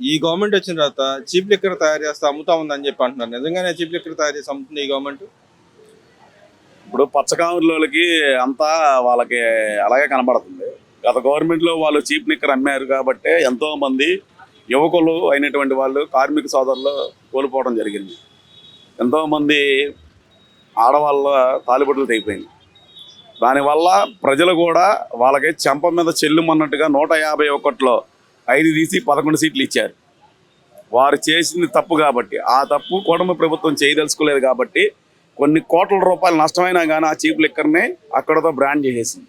ఈ గవర్నమెంట్ వచ్చిన తర్వాత చీప్ లిక్కర్ తయారు చేస్తే అమ్ముతా ఉందని చెప్పి అంటున్నారు. నిజంగానే చీప్ లిక్కర్ తయారు చేసి అమ్ముతుంది ఈ గవర్నమెంట్ ఇప్పుడు పచ్చకాములకి అంతా వాళ్ళకి అలాగే కనబడుతుంది. గత గవర్నమెంట్లో వాళ్ళు చీప్ నిక్కర్ అమ్మారు కాబట్టి ఎంతోమంది యువకులు అయినటువంటి వాళ్ళు కార్మిక సోదరులు కోల్పోవడం జరిగింది. ఎంతోమంది ఆడవాళ్ళ తాలిబొట్లు తెగిపోయింది దానివల్ల ప్రజలు కూడా వాళ్ళకి చెంప మీద చెల్లుమన్నట్టుగా నూట యాభై ఒకటిలో ఐదు తీసి పదకొండు సీట్లు ఇచ్చారు. వారు చేసింది తప్పు కాబట్టి ఆ తప్పు కూటమి ప్రభుత్వం చేయదలుచుకోలేదు కాబట్టి కొన్ని కోట్ల రూపాయలు నష్టమైనా కానీ ఆ చీప్ లిక్కర్ని అక్కడతో బ్రాండ్ చేసేసింది.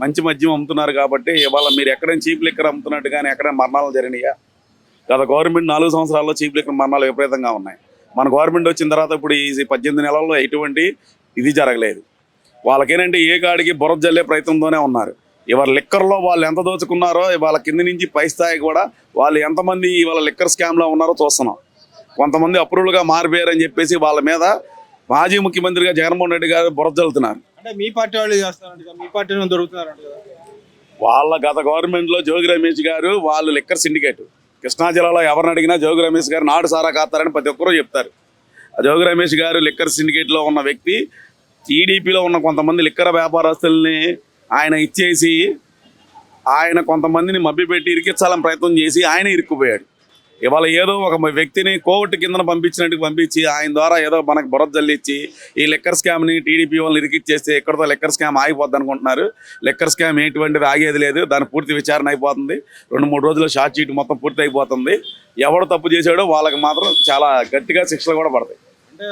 మంచి మద్యం అమ్ముతున్నారు కాబట్టి ఇవాళ మీరు ఎక్కడైనా చీప్ లిక్కర్ అమ్ముతున్నట్టు కానీ ఎక్కడైనా మరణాలు జరిగినాయా? గత గవర్నమెంట్ నాలుగు సంవత్సరాల్లో చీప్ లిక్కర్ మరణాలు విపరీతంగా ఉన్నాయి. మన గవర్నమెంట్ వచ్చిన తర్వాత ఇప్పుడు ఈ పద్దెనిమిది నెలల్లో ఎటువంటి ఇది జరగలేదు. వాళ్ళకేనంటే ఏ కాడికి బురద జల్లే ప్రయత్నంతోనే ఉన్నారు. ఇవాళ లిక్కర్లో వాళ్ళు ఎంత దోచుకున్నారో ఇవాళ కింద నుంచి పై స్థాయి కూడా వాళ్ళు ఎంతమంది ఇవాళ లిక్కర్ స్కామ్లో ఉన్నారో చూస్తున్నాం. కొంతమంది అప్రూవల్గా మారిపోయారని చెప్పేసి వాళ్ళ మీద మాజీ ముఖ్యమంత్రిగా జగన్మోహన్ రెడ్డి గారు బురద జల్లుతున్నారు. అంటే మీ పార్టీ వాళ్ళు చేస్తారంట మీ పార్టీలో దొరుకుతున్నారంట కదా? వాళ్ళ గత గవర్నమెంట్లో జోగి రమేష్ గారు వాళ్ళు లిక్కర్ సిండికేట్ కృష్ణా జిల్లాలో ఎవరిని అడిగినా జోగి రమేష్ గారు నాడు సారా కాస్తారని ప్రతి ఒక్కరూ చెప్తారు. ఆ జోగి రమేష్ గారు లిక్కర్ సిండికేట్లో ఉన్న వ్యక్తి టీడీపీలో ఉన్న కొంతమంది లిక్కర్ వ్యాపారస్తుల్ని ఆయన ఇచ్చేసి ఆయన కొంతమందిని మభ్యపెట్టి ఇరికించాలని ప్రయత్నం చేసి ఆయన ఇరుక్కుపోయాడు. ఇవాళ ఏదో ఒక వ్యక్తిని కోవిడ్ కిందన పంపించినట్టు పంపించి ఆయన ద్వారా ఏదో మనకు బురద జల్లిచ్చి ఈ లెక్కర్ స్కామ్ని టీడీపీ వాళ్ళని ఇరికిచ్చేస్తే ఎక్కడితో లెక్కర్ స్కామ్ ఆగిపోద్ది అనుకుంటున్నారు. లెక్కర్ స్కామ్ ఎటువంటిది ఆగేది లేదు. దాని పూర్తి విచారణ అయిపోతుంది. రెండు మూడు రోజుల్లో షార్ట్ షీట్ మొత్తం పూర్తి అయిపోతుంది. ఎవడు తప్పు చేశాడో వాళ్ళకి మాత్రం చాలా గట్టిగా శిక్షలు కూడా పడతాయి.